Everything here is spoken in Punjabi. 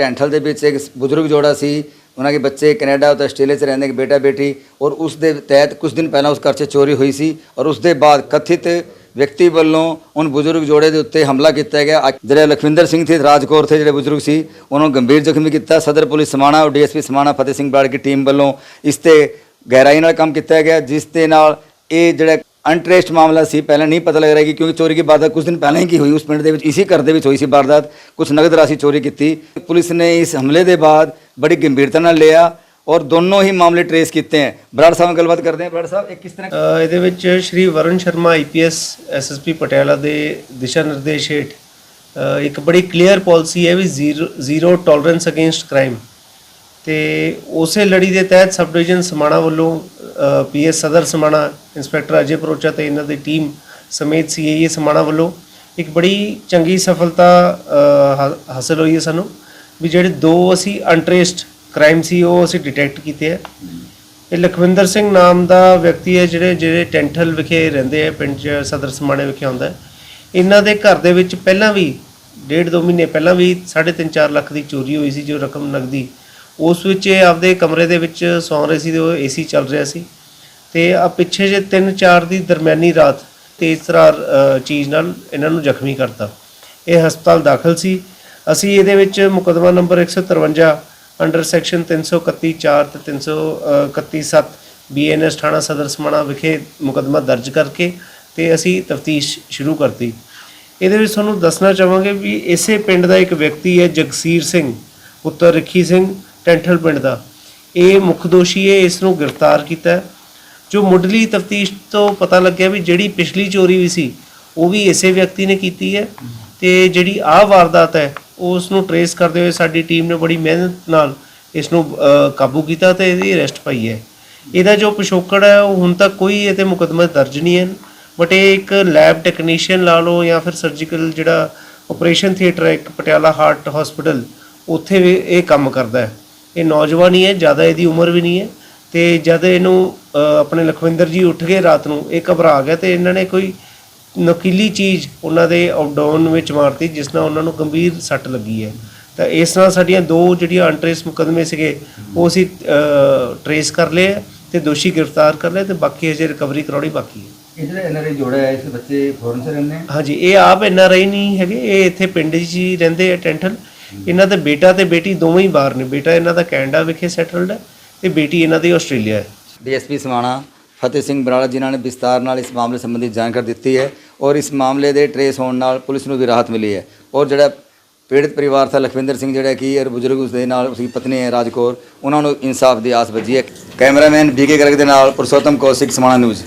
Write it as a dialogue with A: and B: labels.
A: ਟੈਂਠਲ ਦੇ ਵਿੱਚ ਇੱਕ ਬਜ਼ੁਰਗ ਜੋੜਾ ਸੀ, ਉਹਨਾਂ ਦੇ ਬੱਚੇ ਕੈਨੇਡਾ ਅਤੇ ਆਸਟ੍ਰੇਲੀਆ 'ਚ ਰਹਿੰਦੇ ਇੱਕ ਬੇਟਾ ਬੇਟੀ ਔਰ ਉਸ ਦੇ ਤਹਿਤ ਕੁਝ ਦਿਨ ਪਹਿਲਾਂ ਉਸ ਘਰ 'ਚ ਚੋਰੀ ਹੋਈ ਸੀ ਔਰ ਉਸ ਦੇ ਬਾਅਦ ਕਥਿਤ ਵਿਅਕਤੀ ਵੱਲੋਂ ਉਨ ਬਜ਼ੁਰਗ ਜੋੜੇ ਦੇ ਉੱਤੇ ਹਮਲਾ ਕੀਤਾ ਗਿਆ। ਅੱਜ ਜਿਹੜੇ ਲਖਵਿੰਦਰ ਸਿੰਘ ਸੀ, ਰਾਜਕੌਰ ਥੇ ਜਿਹੜੇ ਬਜ਼ੁਰਗ ਸੀ, ਉਹਨਾਂ ਨੂੰ ਗੰਭੀਰ ਜ਼ਖਮੀ ਕੀਤਾ। ਸਦਰ ਪੁਲਿਸ ਸਮਾਣਾ ਔਰ ਡੀਐਸਪੀ ਸਮਾਣਾ ਫਤਿਹ ਸਿੰਘ ਬਰਾੜ ਦੀ ਟੀਮ ਵੱਲੋਂ ਇਸ ਤੇ ਗਹਿਰਾਈ ਨਾਲ ਕੰਮ ਕੀਤਾ ਗਿਆ, ਜਿਸ ਦੇ ਨਾਲ ਇਹ ਜਿਹੜਾ ਅਨਟ੍ਰੇਸਡ ਮਾਮਲਾ ਸੀ, ਪਹਿਲਾਂ ਨਹੀਂ ਪਤਾ ਲੱਗ ਰਿਹਾ ਕਿ ਕਿਉਂਕਿ ਚੋਰੀ ਦੀ ਵਾਰਦਾਤ ਕੁਝ ਦਿਨ ਪਹਿਲਾਂ ਹੀ ਕੀ ਹੋਈ, ਉਸ ਪਿੰਡ ਦੇ ਵਿੱਚ ਇਸੇ ਘਰ ਦੇ ਵਿੱਚ ਹੋਈ ਸੀ ਵਾਰਦਾਤ, ਕੁਝ ਨਗਦ ਰਾਸ਼ੀ ਚੋਰੀ ਕੀਤੀ। ਪੁਲਿਸ ਨੇ ਇਸ ਹਮਲੇ ਦੇ ਬਾਅਦ ਬੜੀ ਗੰਭੀਰਤਾ ਨਾਲ ਲਿਆ ਔਰ ਦੋਨੋਂ ਹੀ ਮਾਮਲੇ ਟਰੇਸ ਕੀਤੇ ਹੈ। ਬਰਾੜ ਸਾਹਿਬ ਨਾਲ ਗੱਲਬਾਤ ਕਰਦੇ ਹਾਂ। ਬਰਾੜ ਸਾਹਿਬ, ਇਹ ਕਿਸ ਤਰ੍ਹਾਂ
B: ਇਹਦੇ ਵਿੱਚ ਸ਼੍ਰੀ ਵਰੁਣ ਸ਼ਰਮਾ ਆਈਪੀਐਸ ਐਸਐਸਪੀ ਪਟਿਆਲਾ ਦੇ ਦਿਸ਼ਾ ਨਿਰਦੇਸ਼ ਹੇਠ ਇੱਕ ਬੜੀ ਕਲੀਅਰ ਪਾਲਿਸੀ ਹੈ ਵੀ zero zero tolerance against crime ਤੇ ਉਸੇ ਲੜੀ ਦੇ ਤਹਿਤ ਸਬ ਡਿਵੀਜ਼ਨ ਸਮਾਣਾ ਵੱਲੋਂ ਪੀਐਸ ਸਦਰ ਸਮਾਣਾ, ਇੰਸਪੈਕਟਰ ਅਜੇ ਪਰੋਚਾ ਤੇ ਇਹਨਾਂ ਦੀ ਟੀਮ ਸਮੇਤ ਸੀਏਏ ਸਮਾਣਾ ਵੱਲੋਂ ਇੱਕ ਬੜੀ ਚੰਗੀ ਸਫਲਤਾ ਹਾ- ਹਾਸਲ ਹੋਈ ਹੈ ਸਾਨੂੰ ਵੀ ਜਿਹੜੇ ਦੋ ਅਸੀਂ ਅਨਟ੍ਰੇਸਡ ਕ੍ਰਾਈਮ ਸੀ, ਉਹ ਅਸੀਂ ਡਿਟੈਕਟ ਕੀਤੇ ਹੈ। ਇਹ ਲਖਵਿੰਦਰ ਸਿੰਘ ਨਾਮ ਦਾ ਵਿਅਕਤੀ ਹੈ ਜਿਹੜੇ ਜਿਹੜੇ ਟੈਂਠਲ ਵਿਖੇ ਰਹਿੰਦੇ ਆ ਪਿੰਡ 'ਚ ਸਦਰ ਸਮਾਣੇ ਵਿਖੇ ਆਉਂਦਾ ਇਹਨਾਂ ਦੇ ਘਰ ਦੇ ਵਿੱਚ ਪਹਿਲਾਂ ਵੀ, ਡੇਢ ਦੋ ਮਹੀਨੇ ਪਹਿਲਾਂ ਵੀ 3.5 4 ਲੱਖ ਦੀ ਚੋਰੀ ਹੋਈ ਸੀ, ਜੋ ਰਕਮ ਨਗਦੀ ਉਸ ਵਿੱਚ ਇਹ ਆਪਦੇ ਕਮਰੇ ਦੇ ਵਿੱਚ ਸੌਂ ਰਹੇ ਸੀ ਤੇ ਉਹ ਏਸੀ ਚੱਲ ਰਿਹਾ ਸੀ। ਤੇ ਆ ਪਿੱਛੇ ਜੇ 3 4 ਦੀ ਦਰਮਿਆਨੀ ਰਾਤ ਤੇਜ਼ ਤਰਾਰ ਚੀਜ਼ ਨਾਲ ਇਹਨਾਂ ਨੂੰ ਜ਼ਖਮੀ ਕਰਤਾ। ਇਹ ਹਸਪਤਾਲ ਦਾਖਲ ਸੀ। ਅਸੀਂ ਇਹਦੇ ਵਿੱਚ ਮੁਕਦਮਾ ਨੰਬਰ 153 ਅੰਡਰ ਸੈਕਸ਼ਨ 331 4 ਤੇ 331 7 ਬੀਐਨਐਸ ਥਾਣਾ ਸਦਰ ਸਮਾਣਾ ਵਿਖੇ ਮੁਕਦਮਾ ਦਰਜ ਕਰਕੇ ਤੇ ਅਸੀਂ ਤਫਤੀਸ਼ ਸ਼ੁਰੂ ਕਰਤੀ। ਇਹਦੇ ਵਿੱਚ ਤੁਹਾਨੂੰ ਦੱਸਣਾ ਚਾਹਾਂਗੇ ਵੀ ਇਸੇ ਪਿੰਡ ਦਾ ਇੱਕ ਵਿਅਕਤੀ ਹੈ ਜਗਸੀਰ ਸਿੰਘ, ਪੁੱਤਰ ਰਖੀ ਸਿੰਘ। ਟੈਂਠਲ ਪਿੰਡ ਦਾ। ਇਹ ਮੁੱਖ ਦੋਸ਼ੀ ਹੈ ਇਸ ਨੂੰ ਗ੍ਰਿਫਤਾਰ ਕੀਤਾ ਹੈ। ਜੋ ਮੁੱਢਲੀ ਤਫਤੀਸ਼ ਤੋਂ ਪਤਾ ਲੱਗਿਆ ਵੀ ਜਿਹੜੀ ਪਿਛਲੀ ਚੋਰੀ ਵੀ ਸੀ, ਉਹ ਵੀ ਇਸੇ ਵਿਅਕਤੀ ਨੇ ਕੀਤੀ ਹੈ ਤੇ ਜਿਹੜੀ ਆਹ ਵਾਰਦਾਤ ਹੈ, ਉਸ ਨੂੰ ਟਰੇਸ ਕਰਦੇ ਹੋਏ ਸਾਡੀ ਟੀਮ ਨੇ ਬੜੀ ਮਿਹਨਤ ਨਾਲ ਇਸ ਨੂੰ ਕਾਬੂ ਕੀਤਾ ਤੇ ਇਹਦੀ ਅਰੈਸਟ ਪਾਈ ਹੈ। ਇਹਦਾ ਜੋ ਪਿਛੋਕੜ ਹੈ, ਉਹ ਹੁਣ ਤੱਕ ਕੋਈ ਇਹਤੇ ਮੁਕੱਦਮਾ ਦਰਜ ਨਹੀਂ ਹੈ। ਬਟ ਇਹ ਇੱਕ ਲੈਬ ਟੈਕਨੀਸ਼ੀਅਨ ਲਾ ਲਓ ਜਾਂ ਫਿਰ ਸਰਜੀਕਲ ਜਿਹੜਾ ਆਪਰੇਸ਼ਨ ਥੀਏਟਰ ਹੈ, ਇੱਕ ਪਟਿਆਲਾ ਹਾਰਟ ਹਸਪੀਟਲ ਉੱਥੇ ਵੀ ਇਹ ਕੰਮ ਕਰਦਾ ਹੈ। ਇਹ ਨੌਜਵਾਨ ਹੀ ਹੈ ਜ਼ਿਆਦਾ ਇਹਦੀ ਉਮਰ ਵੀ ਨਹੀਂ ਹੈ ਤੇ ਜਦ ਇਹਨੂੰ ਆਪਣੇ ਲਖਵਿੰਦਰ ਜੀ ਉੱਠ ਗਏ ਰਾਤ ਨੂੰ ਇਹ ਘਬਰਾ ਗਿਆ ਤੇ ਇਹਨਾਂ ਨੇ ਕੋਈ ਨਕੀਲੀ ਚੀਜ਼ ਉਹਨਾਂ ਦੇ ਆਊਟਡਾਊਨ ਵਿੱਚ ਮਾਰਤੀ ਜਿਸ ਨਾਲ ਉਹਨਾਂ ਨੂੰ ਗੰਭੀਰ ਸੱਟ ਲੱਗੀ ਹੈ। ਤਾਂ ਇਸ ਨਾਲ ਸਾਡੀਆਂ ਦੋ ਜਿਹੜੀਆਂ ਅਨਟ੍ਰੇਸ ਮੁਕਦਮੇ ਸੀਗੇ ਉਹ ਅਸੀਂ ਟਰੇਸ ਕਰ ਲਏ ਤੇ ਦੋਸ਼ੀ ਗ੍ਰਿਫਤਾਰ ਕਰ ਲਏ ਤੇ ਬਾਕੀ ਅਜੇ ਰਿਕਵਰੀ ਕਰਾਉਣੀ ਬਾਕੀ ਹੈ।
A: ਇਹ ਜਿਹੜਾ ਐਨਆਰਆਈ ਜੋੜਾ ਹੈ ਇਸ ਬੱਚੇ ਫੋਰਨ ਰਹਿੰਦੇ ਹੈ
B: ਹਾਂਜੀ ਇਹ ਆਪ ਐਨਆਰਆਈ ਨਹੀਂ ਹੈਗੇ ਇਹ ਇੱਥੇ ਪਿੰਡ 'ਚ ਹੀ ਰਹਿੰਦੇ ਆ ਟੈਂਟਲ ਇਹਨਾਂ ਦਾ ਬੇਟਾ ਤੇ ਬੇਟੀ ਦੋਵੇਂ ਹੀ ਬਾਹਰ ਨੇ। ਬੇਟਾ ਇਹਨਾਂ ਦਾ ਕੈਨੇਡਾ ਵਿਖੇ ਸੈਟਲਡ ਹੈ ਤੇ ਬੇਟੀ ਇਹਨਾਂ ਦੀ ਆਸਟ੍ਰੇਲੀਆ ਹੈ।
A: ਡੀਐਸਪੀ ਸਮਾਣਾ ਫਤਿਹ ਸਿੰਘ ਬਰਾੜਾ ਜਿਨ੍ਹਾਂ ਨੇ ਵਿਸਤਾਰ ਨਾਲ ਇਸ ਮਾਮਲੇ ਸੰਬੰਧੀ ਜਾਣਕਾਰੀ ਦਿੱਤੀ ਹੈ ਔਰ ਇਸ ਮਾਮਲੇ ਦੇ ਟਰੇਸ ਹੋਣ ਨਾਲ ਪੁਲਿਸ ਨੂੰ ਵੀ ਰਾਹਤ ਮਿਲੀ ਹੈ। ਔਰ ਜਿਹੜਾ ਪੀੜਤ ਪਰਿਵਾਰ ਦਾ ਲਖਵਿੰਦਰ ਸਿੰਘ ਜਿਹੜਾ ਕਿ ਔਰ ਬਜ਼ੁਰਗ ਉਸ ਦੇ ਨਾਲ ਉਸਦੀ ਪਤਨੀ ਹੈ ਰਾਜਕੌਰ, ਉਹਨਾਂ ਨੂੰ ਇਨਸਾਫ ਦੀ ਆਸ ਵੱਜੀ ਹੈ। ਕੈਮਰਾਮੈਨ ਬੀਕੇ ਗਰਗ ਦੇ ਨਾਲ ਪੁਰਸ਼ੋਤਮ ਕੌਸ਼ਿਕ ਸਮਾਣਾ ਨਿਊਜ਼।